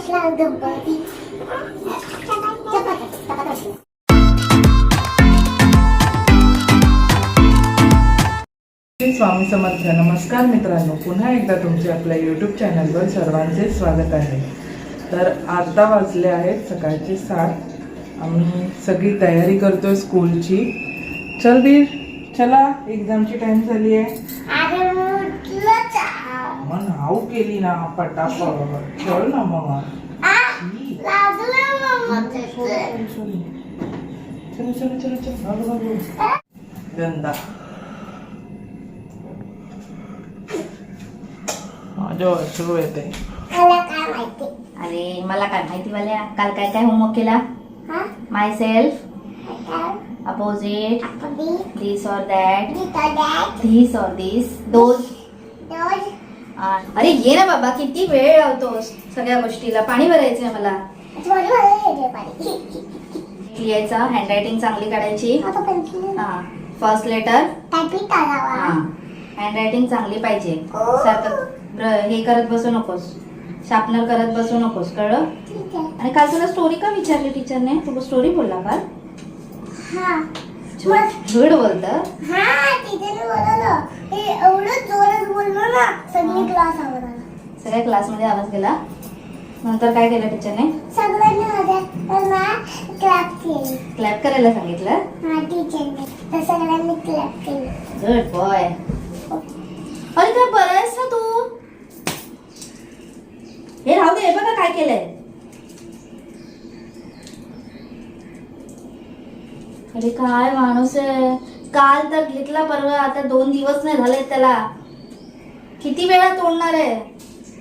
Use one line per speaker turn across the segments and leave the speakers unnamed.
श्री स्वामी समर्थ नमस्कार मित्रांनो. पुन्हा एकदा तुमचे आपल्या यूट्यूब चॅनलवर सर्वांचे स्वागत आहे. तर आता वाजले आहेत सकाळचे सात. आम्ही सगळी तयारी करतोय स्कूलची. चल बीर चला एक्झामची टाईम झाली आहे.
अरे म्हटलं चा-
मग नाव केली ना पटापट चल ना मग
आ, लागलं मम्मा
सॉरी,
त्याचं.
Sorry, sorry. चलो चलो चलो चलो हळू, हळू. गंदा। माझ्या अश्रू येते
मला काय माहिती?
अरे मला काय माहिती वाल्या काल काय काय होमवर्क केला?
हा?
माय सेल्फ
काय
अपोजिट
आपण
दिस और दॅट
दॅट
धिस और दिस दोज
दोज
अरे ये ना बाबा किती वेळ लावतोस सगळ्या गोष्टीला. पाणी भरायचंय मला लिहायचं हँडरायटिंग चांगली काढायची. हा फर्स्ट लेटर
टायपिंग करावा
हा हँडरायटिंग चांगली पाहिजे.
हो.
सारखं हे करत बसू नकोस. शार्पनर करत बसू नकोस कळलं? आणि काल तुला स्टोरी का विचारली टीचरने तू स्टोरी बोलला
हा.
झूड बोलत.
हा हे एवढं जोरात बोललो ना सगळी क्लास आवडला
सगळ्या क्लासमध्ये आवाज गेला. नंतर काय केलं टीचरने
सगळ्यांनी माझ्या ना क्लॅप केली.
क्लॅप करायला सांगितलं?
हा टीचरने तर सगळ्यांनी क्लॅप केली.
गुड बॉय अरे काय बरं आहेस ना तू? हे राहू दे हे बघा काय केलंय. अरे काय माणूस आहे? काल तर घेतला परवा आता दोन दिवस नाही झाले त्याला. किती वेळा तोडणार आहे?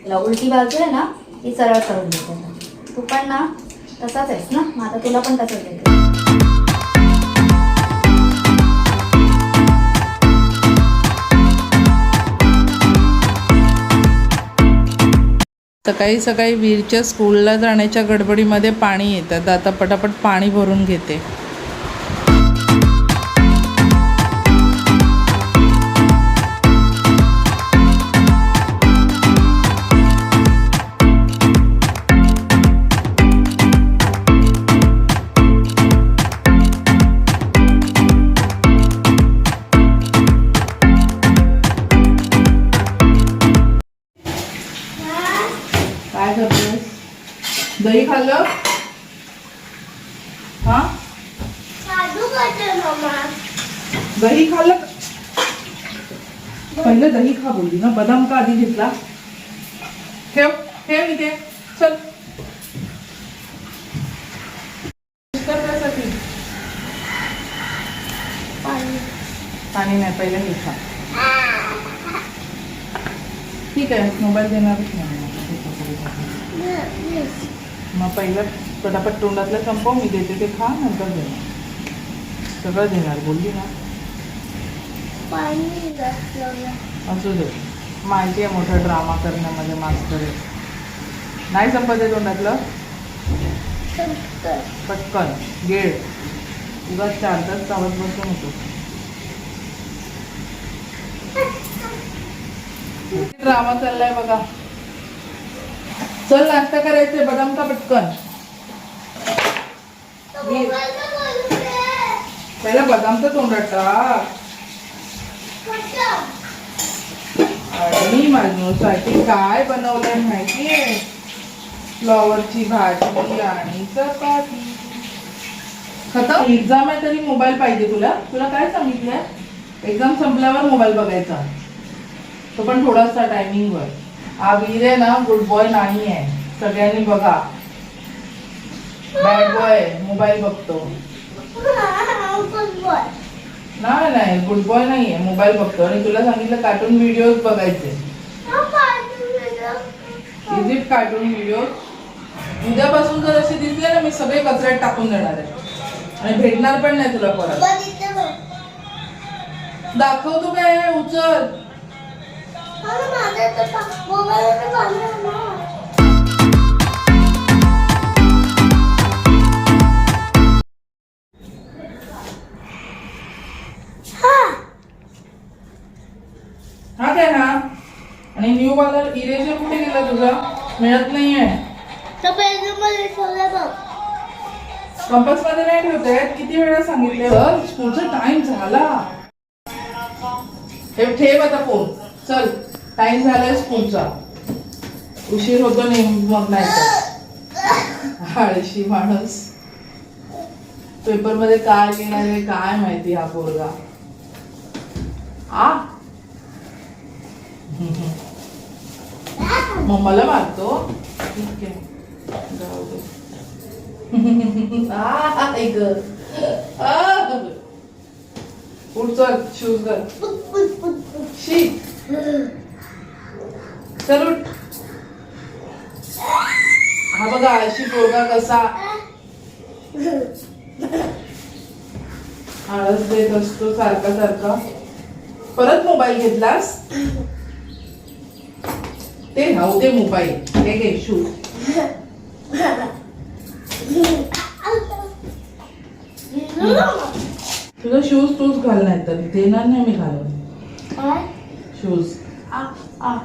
तुला उलटी बाजू आहे ना ती सरळ करून देते. तू पण ना तसाच आहेस ना? मग आता तुला पण तसंच देते.
सकाळी सकाळी वीरच्या स्कूलला जाण्याच्या गडबडीमध्ये पाणी येतात. आता पटापट पाणी भरून घेते. दही खाल्लं? हा? दही खाल्लं? पहिलं दही खा बोलली ना. बदाम का आधी घेतला? ठेव ठेव इथे. चल. पाणी. नाही पहिलं हे खा. ठीक आहे मोबाईल देणारच नाही. मग पहिलं पटापट तोंडातलं संपव मी देते ते खा नंतर देणार सगळं देणार बोलली ना. असू दे. माहिती आहे मोठा ड्रामा करण्यामध्ये मास्तर आहे. नाही संपत आहे तोंडातलं? पटकन. गेळ. उगाच चार तास चावत बसून होतो. ड्रामा चाललाय बघा. चल नाश्ता करायचंय बदाम का पटकन? पहिला बदाम तर तोंडात आणि माझ्यासाठी काय बनवलंय माहितीये? फ्लॉवरची भाजी आणि चपाती. खतम? एक्झाम आहे तरी मोबाईल पाहिजे तुला. तुला काय सांगितलंय? एक्झाम संपल्यावर मोबाईल बघायचा. तो पण थोडासा टायमिंग आहे ना गुड बॉय नाही आहे सगळ्यांनी बघा. बॅड बॉय मोबाईल बघतो. नाही नाही गुड बॉय नाही आहे मोबाईल बघतो. आणि तुला सांगितलं कार्टून व्हिडिओ बघायचे. इज इट कार्टून व्हिडिओ उद्यापासून जर असे दिसले ना मी सगळे कचऱ्यात टाकून देणार आहे. आणि भेटणार पण नाही तुला परत. दाखवतो काय? उचल. हा. काय आणि न्यू वाला इरेजर कुठे गेला तुझा? मिळत नाहीये. कंपासमध्ये नाही ठेवते किती वेळा सांगितले स्कूलचा टाइम झाला. हे ठेव आता फोन चल. टाइम झालाय स्कूलचा. उशीर होतो नाही मग नाही तर. आळशी माणूस. पेपरमध्ये काय घेणार आहे काय माहिती हा पोरगा. आ? मग मला मारतो? ठीक आहे. जाऊ दे. आ, ग. उठतो शूज कर शी. चल उठ. हा बघा अशी पोरगा कसा? आळस देत असतो सारखा सारखा. परत मोबाईल घेतलास? ते राहू दे मोबाईल हे घे शूज तुझा शूज तूच घाल नाही तर देणार नाही मी घालून. शूज
आ आ.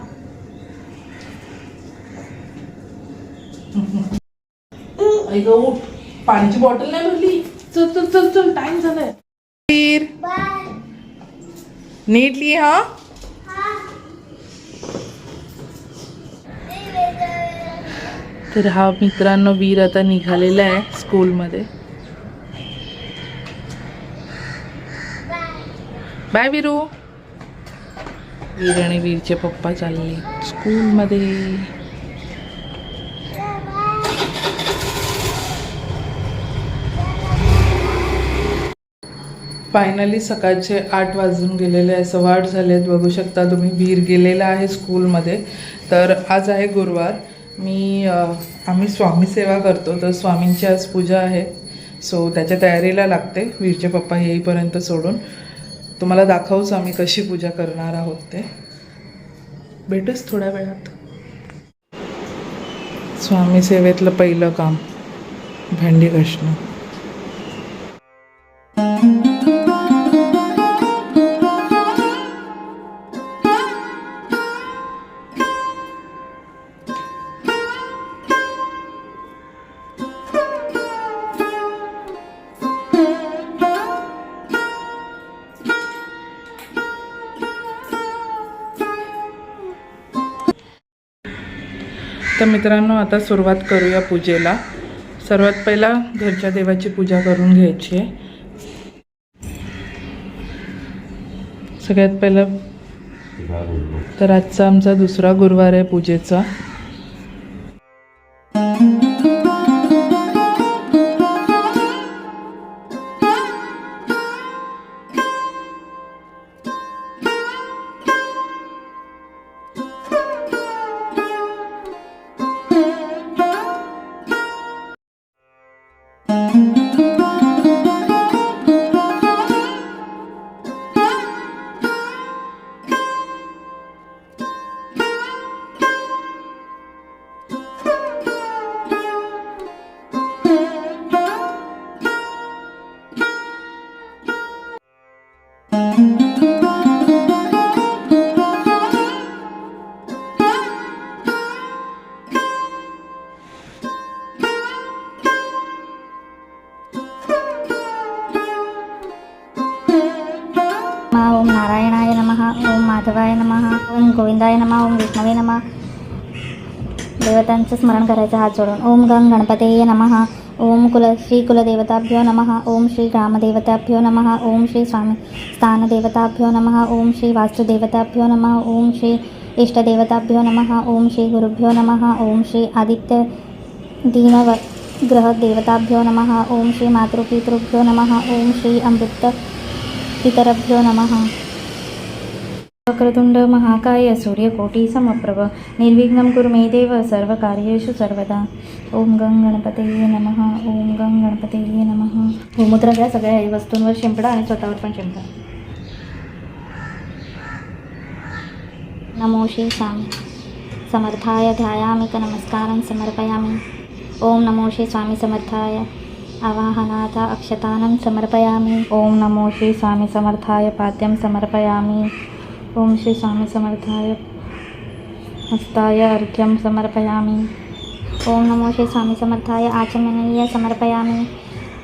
ऐक उठ. पाण्याची बॉटल नाही भरली. चल चल चल चल. टाइम झालाय. वीर
बाय.
नीटली हा? तर हा मित्रांनो वीर आता निघालेला आहे स्कूलमध्ये. बाय वीरू. वीर आणि वीरचे पप्पा चालले स्कूलमध्ये. फायनली सकाळचे आठ वाजून गेलेले आहे. सव्वा आठ झाले आहेत बघू शकता तुम्ही वीर गेलेला आहे स्कूलमध्ये तर आज आहे गुरुवार. मी आम्ही स्वामी सेवा करतो. तर स्वामींची आज पूजा आहे. सो त्याच्या तयारीला लागते. वीरचे पप्पा येईपर्यंत सोडून. तुम्हाला दाखवूच आम्ही कशी पूजा करणार आहोत ते. भेटूच थोड्या वेळात. स्वामी सेवेतलं पहिलं काम. भांडी घासणं. तर मित्रांनो आता सुरुवात करूया पूजेला. सर्वात पहिला घरच्या देवाची पूजा करून घ्यायची आहे. सगळ्यात पहिलं तर आजचा आमचा दुसरा गुरुवार आहे पूजेचा.
माधवाय नमः ओम गोविंदाय नमः ओम विष्णवे नमः देवतांचं स्मरण करायचं हात जोडून ओम गंग गणपतेय नमः ओम कुल श्री कुलदेवताभ्यो नमः ओम श्री ग्रामदेवताभ्यो नमः ओम श्री स्वामी स्थानदेवताभ्यो नमः ओम श्री वास्तुदेवताभ्यो नमः ओम श्री इष्टदेवताभ्यो नमः ओम श्री गुरुभ्यो नमः ओम श्री आदित्य दीनव ग्रहदेवताभ्यो नमः ओम श्री मातृपितृभ्यो नमः ओम श्री अमृत पितरभ्यो नमः वक्रतुंड महाकाय सूर्यकोटी समप्रभ। निर्विघ्नं कुरु मे देव सर्वकार्येषु सर्वदा। ओम गं गणपतये नमः ओम गं गणपतये नमः। गोमूत्र घ्या सगळ्या वस्तूंवर शिंपडा आणि स्वतःवर पण शिंपडा. नमो श्री स्वामी। समर्थाय ध्यायामिक नमस्कारं समर्पयामि। ओम नमो श्री स्वामी समर्थाय। आवाहनाथ अक्षतानं समर्पयामि। ओम नमो श्री स्वामी समर्थाय पाद्यं समर्पयामि। ओम श्री स्वामी समर्थाय हस्ताय अर्घ्यं समर्पयामि। ओम नमो श्री स्वामी समर्थाय आचमनीय समर्पयामि।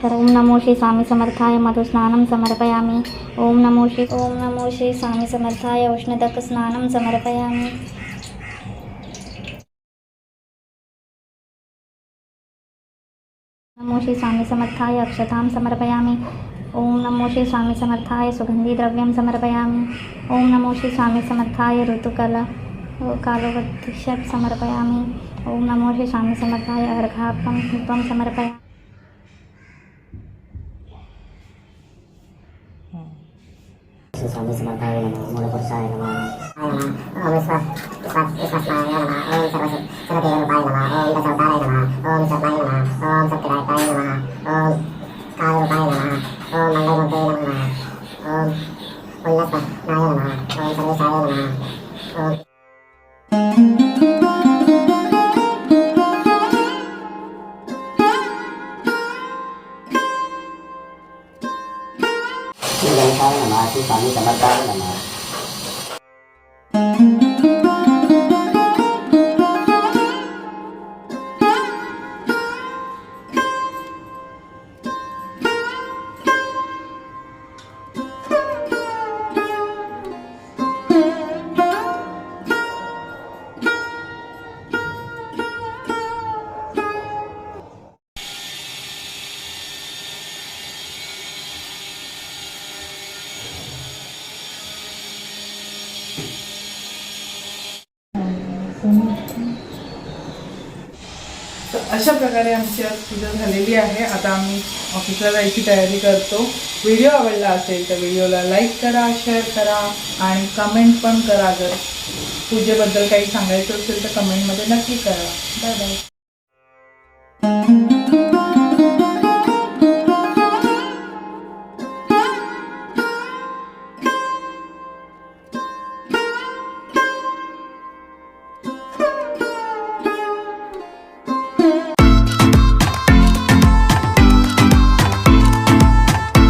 तर ओम नमो श्री स्वामी समर्थाय मधुस्नानं समर्पयामि। ओम नमो श्री ओम नमो श्री स्वामी समर्थाय उष्णदकस्नानं समर्पयामि। नमो श्री स्वामी समर्थाय अक्षतां समर्पयामि। ओम नमो श्री स्वामी समर्थाय सुगंधी द्रव्यम समर्पयामी। ओम नमो श्री स्वामी समर्थाय ऋतुकला कालोवत्तिषत् समर्पयामी। ओम नमो श्री स्वामी समर्थाय अर्घापम धूपं
समर्पया स्वामी समर्थाय नमः मूलपुरुषाय नमः ओम विश्वास विश्वासनाय नमः। ओम सर्व सर्वदेवरूपाय नमः ओम दशावताराय नमः ओम सर्वाय नमः ओम सत्यरायताय
अशा प्रकारे आमची आज पूजा झालेली आहे. आता आम्ही ऑफिसला जायची तयारी करतो. व्हिडिओ आवडला असेल तर व्हिडिओला लाईक करा शेअर करा आणि कमेंट पण करा. जर पूजेबद्दल काही सांगायचं असेल तर कमेंटमध्ये नक्की करा. Bye bye